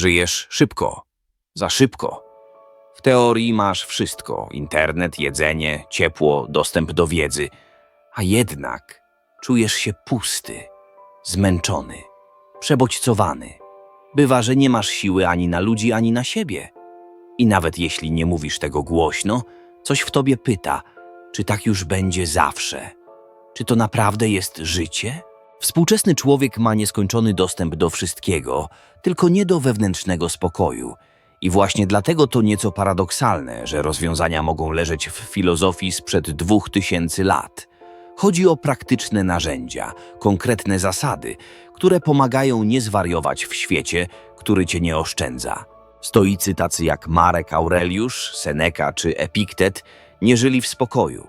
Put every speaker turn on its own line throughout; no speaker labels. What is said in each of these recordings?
Żyjesz szybko, za szybko. W teorii masz wszystko: internet, jedzenie, ciepło, dostęp do wiedzy, a jednak czujesz się pusty, zmęczony, przebodźcowany. Bywa, że nie masz siły ani na ludzi, ani na siebie. I nawet jeśli nie mówisz tego głośno, coś w tobie pyta, czy tak już będzie zawsze. Czy to naprawdę jest życie? Współczesny człowiek ma nieskończony dostęp do wszystkiego, tylko nie do wewnętrznego spokoju. I właśnie dlatego to nieco paradoksalne, że rozwiązania mogą leżeć w filozofii sprzed dwóch tysięcy lat. Chodzi o praktyczne narzędzia, konkretne zasady, które pomagają nie zwariować w świecie, który cię nie oszczędza. Stoicy tacy jak Marek Aureliusz, Seneca czy Epiktet nie żyli w spokoju.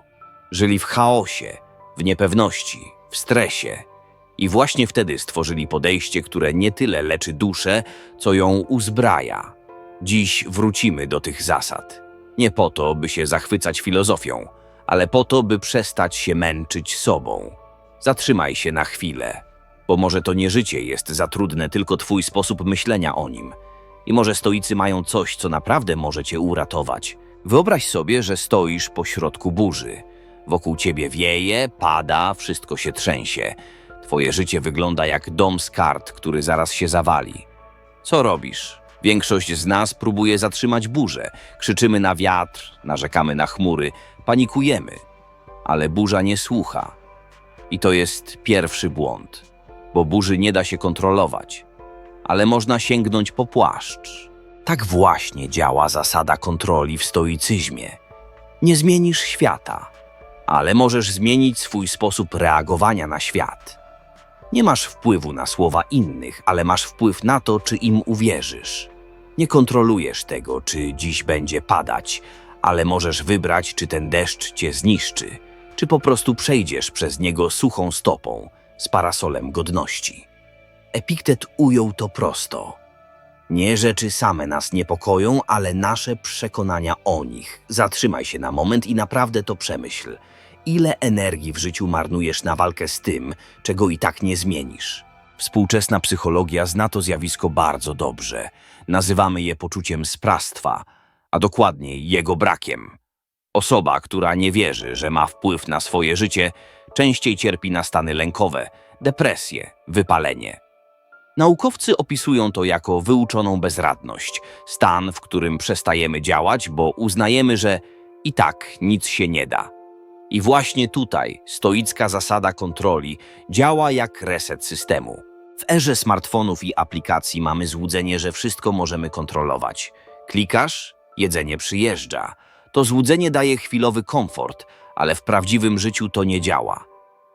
Żyli w chaosie, w niepewności, w stresie. I właśnie wtedy stworzyli podejście, które nie tyle leczy duszę, co ją uzbraja. Dziś wrócimy do tych zasad. Nie po to, by się zachwycać filozofią, ale po to, by przestać się męczyć sobą. Zatrzymaj się na chwilę, bo może to nie życie jest za trudne, tylko twój sposób myślenia o nim. I może stoicy mają coś, co naprawdę może cię uratować. Wyobraź sobie, że stoisz pośrodku burzy. Wokół ciebie wieje, pada, wszystko się trzęsie. Twoje życie wygląda jak dom z kart, który zaraz się zawali. Co robisz? Większość z nas próbuje zatrzymać burzę. Krzyczymy na wiatr, narzekamy na chmury, panikujemy. Ale burza nie słucha. I to jest pierwszy błąd, bo burzy nie da się kontrolować, ale można sięgnąć po płaszcz. Tak właśnie działa zasada kontroli w stoicyzmie. Nie zmienisz świata, ale możesz zmienić swój sposób reagowania na świat. Nie masz wpływu na słowa innych, ale masz wpływ na to, czy im uwierzysz. Nie kontrolujesz tego, czy dziś będzie padać, ale możesz wybrać, czy ten deszcz cię zniszczy, czy po prostu przejdziesz przez niego suchą stopą, z parasolem godności. Epiktet ujął to prosto. Nie rzeczy same nas niepokoją, ale nasze przekonania o nich. Zatrzymaj się na moment i naprawdę to przemyśl. Ile energii w życiu marnujesz na walkę z tym, czego i tak nie zmienisz? Współczesna psychologia zna to zjawisko bardzo dobrze. Nazywamy je poczuciem sprawstwa, a dokładniej jego brakiem. Osoba, która nie wierzy, że ma wpływ na swoje życie, częściej cierpi na stany lękowe, depresję, wypalenie. Naukowcy opisują to jako wyuczoną bezradność, stan, w którym przestajemy działać, bo uznajemy, że i tak nic się nie da. I właśnie tutaj stoicka zasada kontroli działa jak reset systemu. W erze smartfonów i aplikacji mamy złudzenie, że wszystko możemy kontrolować. Klikasz, jedzenie przyjeżdża. To złudzenie daje chwilowy komfort, ale w prawdziwym życiu to nie działa.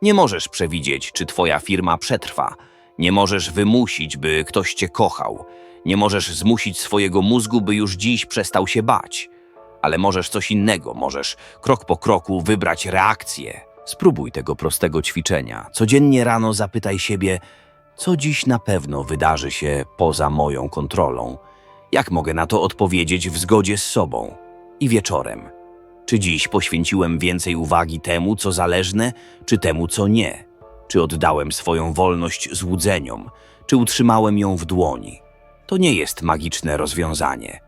Nie możesz przewidzieć, czy twoja firma przetrwa. Nie możesz wymusić, by ktoś cię kochał. Nie możesz zmusić swojego mózgu, by już dziś przestał się bać. Ale możesz coś innego, możesz krok po kroku wybrać reakcję. Spróbuj tego prostego ćwiczenia. Codziennie rano zapytaj siebie, co dziś na pewno wydarzy się poza moją kontrolą. Jak mogę na to odpowiedzieć w zgodzie z sobą? I wieczorem. Czy dziś poświęciłem więcej uwagi temu, co zależne, czy temu, co nie? Czy oddałem swoją wolność złudzeniom, czy utrzymałem ją w dłoni? To nie jest magiczne rozwiązanie,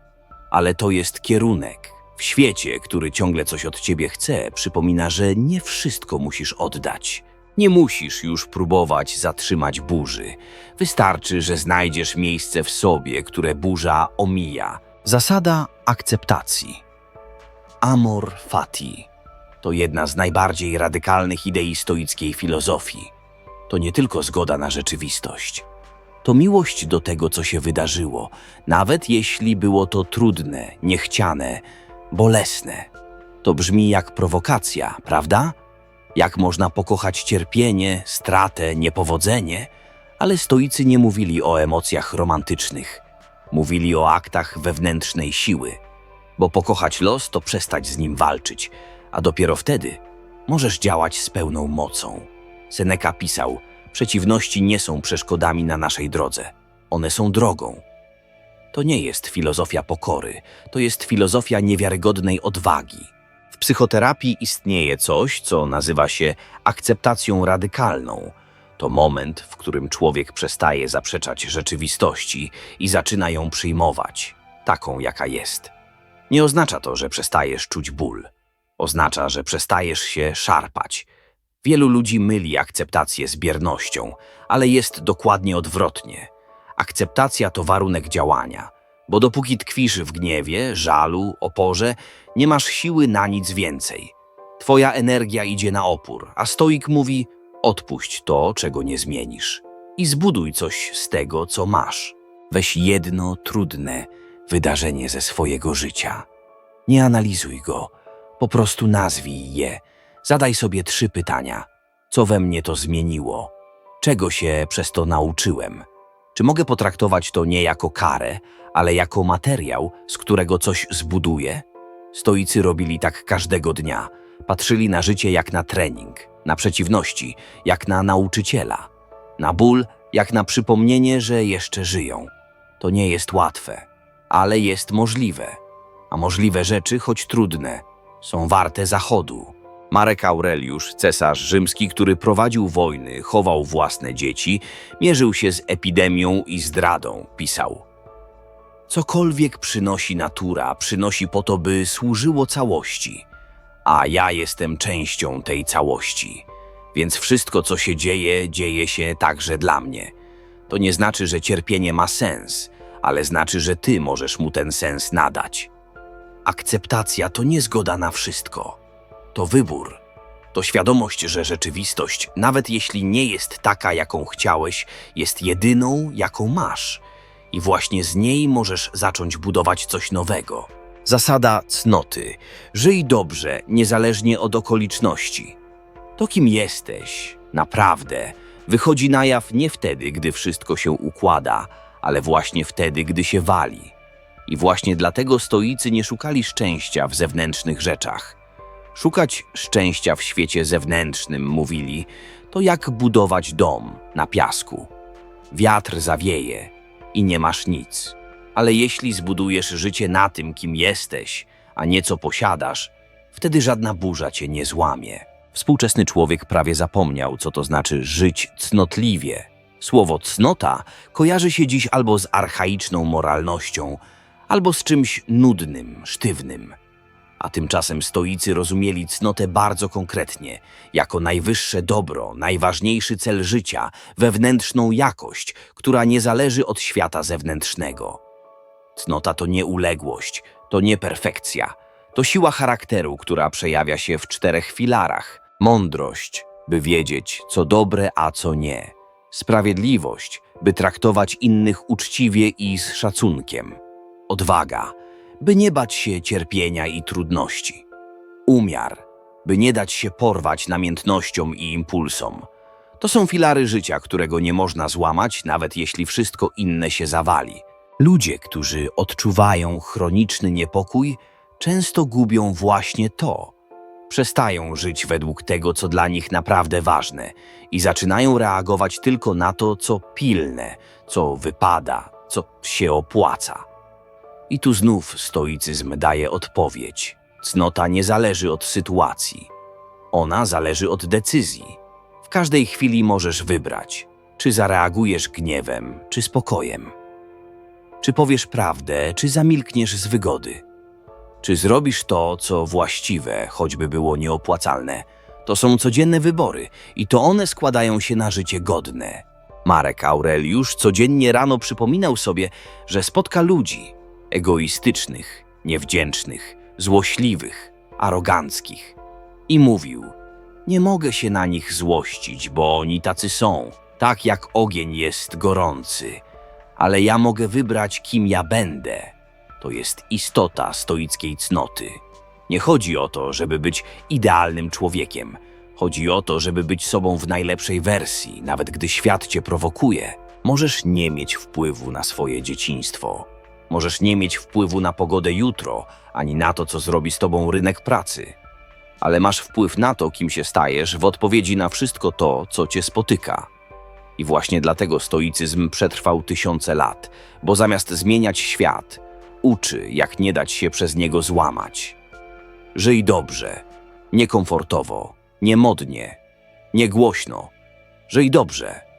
ale to jest kierunek. W świecie, który ciągle coś od ciebie chce, przypomina, że nie wszystko musisz oddać. Nie musisz już próbować zatrzymać burzy. Wystarczy, że znajdziesz miejsce w sobie, które burza omija. Zasada akceptacji. Amor fati to jedna z najbardziej radykalnych idei stoickiej filozofii. To nie tylko zgoda na rzeczywistość. To miłość do tego, co się wydarzyło, nawet jeśli było to trudne, niechciane, bolesne. To brzmi jak prowokacja, prawda? Jak można pokochać cierpienie, stratę, niepowodzenie, ale stoicy nie mówili o emocjach romantycznych. Mówili o aktach wewnętrznej siły, bo pokochać los to przestać z nim walczyć, a dopiero wtedy możesz działać z pełną mocą. Seneca pisał: Przeciwności nie są przeszkodami na naszej drodze, one są drogą. To nie jest filozofia pokory, to jest filozofia niewiarygodnej odwagi. W psychoterapii istnieje coś, co nazywa się akceptacją radykalną. To moment, w którym człowiek przestaje zaprzeczać rzeczywistości i zaczyna ją przyjmować, taką jaka jest. Nie oznacza to, że przestajesz czuć ból. Oznacza, że przestajesz się szarpać. Wielu ludzi myli akceptację z biernością, ale jest dokładnie odwrotnie. Akceptacja to warunek działania, bo dopóki tkwisz w gniewie, żalu, oporze, nie masz siły na nic więcej. Twoja energia idzie na opór, a stoik mówi: odpuść to, czego nie zmienisz i zbuduj coś z tego, co masz. Weź jedno trudne wydarzenie ze swojego życia. Nie analizuj go, po prostu nazwij je. Zadaj sobie trzy pytania. Co we mnie to zmieniło? Czego się przez to nauczyłem? Czy mogę potraktować to nie jako karę, ale jako materiał, z którego coś zbuduję? Stoicy robili tak każdego dnia. Patrzyli na życie jak na trening, na przeciwności jak na nauczyciela, na ból jak na przypomnienie, że jeszcze żyją. To nie jest łatwe, ale jest możliwe. A możliwe rzeczy, choć trudne, są warte zachodu. Marek Aureliusz, cesarz rzymski, który prowadził wojny, chował własne dzieci, mierzył się z epidemią i zdradą, pisał. Cokolwiek przynosi natura, przynosi po to, by służyło całości. A ja jestem częścią tej całości. Więc wszystko, co się dzieje, dzieje się także dla mnie. To nie znaczy, że cierpienie ma sens, ale znaczy, że ty możesz mu ten sens nadać. Akceptacja to nie zgoda na wszystko. To wybór. To świadomość, że rzeczywistość, nawet jeśli nie jest taka, jaką chciałeś, jest jedyną, jaką masz. I właśnie z niej możesz zacząć budować coś nowego. Zasada cnoty. Żyj dobrze, niezależnie od okoliczności. To, kim jesteś, naprawdę, wychodzi na jaw nie wtedy, gdy wszystko się układa, ale właśnie wtedy, gdy się wali. I właśnie dlatego stoicy nie szukali szczęścia w zewnętrznych rzeczach. Szukać szczęścia w świecie zewnętrznym, mówili, to jak budować dom na piasku. Wiatr zawieje i nie masz nic. Ale jeśli zbudujesz życie na tym, kim jesteś, a nie co posiadasz, wtedy żadna burza cię nie złamie. Współczesny człowiek prawie zapomniał, co to znaczy żyć cnotliwie. Słowo cnota kojarzy się dziś albo z archaiczną moralnością, albo z czymś nudnym, sztywnym. A tymczasem stoicy rozumieli cnotę bardzo konkretnie, jako najwyższe dobro, najważniejszy cel życia, wewnętrzną jakość, która nie zależy od świata zewnętrznego. Cnota to nie uległość, to nie perfekcja, to siła charakteru, która przejawia się w czterech filarach: mądrość, by wiedzieć, co dobre, a co nie, sprawiedliwość, by traktować innych uczciwie i z szacunkiem, odwaga, by nie bać się cierpienia i trudności, umiar, by nie dać się porwać namiętnościom i impulsom. To są filary życia, którego nie można złamać, nawet jeśli wszystko inne się zawali. Ludzie, którzy odczuwają chroniczny niepokój, często gubią właśnie to. Przestają żyć według tego, co dla nich naprawdę ważne i zaczynają reagować tylko na to, co pilne, co wypada, co się opłaca. I tu znów stoicyzm daje odpowiedź. Cnota nie zależy od sytuacji. Ona zależy od decyzji. W każdej chwili możesz wybrać, czy zareagujesz gniewem, czy spokojem. Czy powiesz prawdę, czy zamilkniesz z wygody. Czy zrobisz to, co właściwe, choćby było nieopłacalne? To są codzienne wybory i to one składają się na życie godne. Marek Aureliusz codziennie rano przypominał sobie, że spotka ludzi egoistycznych, niewdzięcznych, złośliwych, aroganckich i mówił: Nie mogę się na nich złościć, bo oni tacy są, tak jak ogień jest gorący, ale ja mogę wybrać, kim ja będę. To jest istota stoickiej cnoty. Nie chodzi o to, żeby być idealnym człowiekiem. Chodzi o to, żeby być sobą w najlepszej wersji, nawet gdy świat cię prowokuje. Możesz nie mieć wpływu na swoje dzieciństwo. Możesz nie mieć wpływu na pogodę jutro, ani na to, co zrobi z tobą rynek pracy. Ale masz wpływ na to, kim się stajesz, w odpowiedzi na wszystko to, co cię spotyka. I właśnie dlatego stoicyzm przetrwał tysiące lat, bo zamiast zmieniać świat, uczy, jak nie dać się przez niego złamać. Żyj dobrze, niekomfortowo, niemodnie, niegłośno. i dobrze.